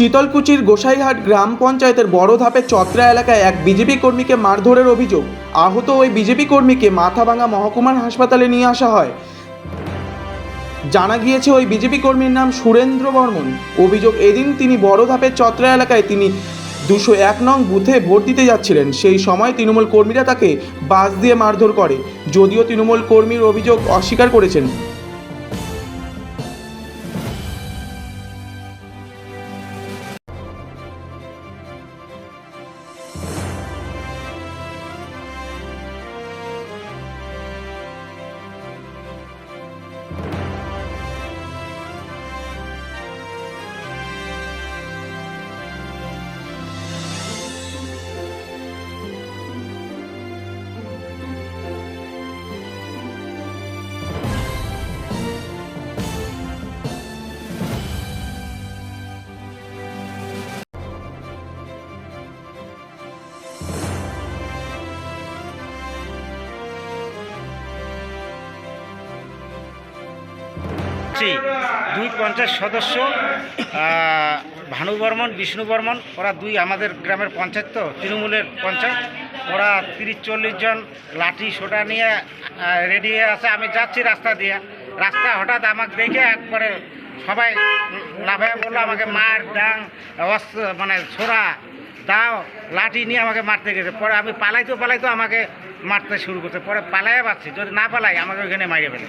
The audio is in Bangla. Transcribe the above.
শীতলকুচির গোসাইহাট গ্রাম পঞ্চায়েতের বড় ধাপের চত্রা এলাকায় এক বিজেপি কর্মীকে মারধরের অভিযোগ। আহত ওই বিজেপি কর্মীকে মাথাভাঙা মহকুমার হাসপাতালে নিয়ে আসা হয়। জানা গিয়েছে ওই বিজেপি কর্মীর নাম সুরেন্দ্র বর্মন। অভিযোগ এদিন তিনি বড় ধাপের চত্রা এলাকায় তিনি দুশো এক নং বুথে ভোট দিতে যাচ্ছিলেন। সেই সময় তৃণমূল কর্মীরা তাকে বাস দিয়ে মারধর করে। যদিও তৃণমূল কর্মীর অভিযোগ অস্বীকার করেছেন। জি, দুই পঞ্চায়েত সদস্য ভানু বর্মন বিষ্ণু বর্মন ওরা দুই আমাদের গ্রামের পঞ্চায়েত তো তৃণমূলের পঞ্চায়েত ওরা তিরিশ চল্লিশ জন লাঠি সোটা নিয়ে রেডি হয়ে আছে আমি যাচ্ছি রাস্তা দিয়ে। রাস্তা হঠাৎ আমাকে দেখে একবারে সবাই লাফায় বলল আমাকে মার ডাং অস্ত্র মানে ছোড়া দাও লাঠি নিয়ে আমাকে মারতে গেছে। পরে আমি পালাইতো পালাইতো আমাকে মারতে শুরু করছে। পরে পালাই পাচ্ছি যদি না পালাই আমাকে ওইখানে মারিয়ে ফেলে।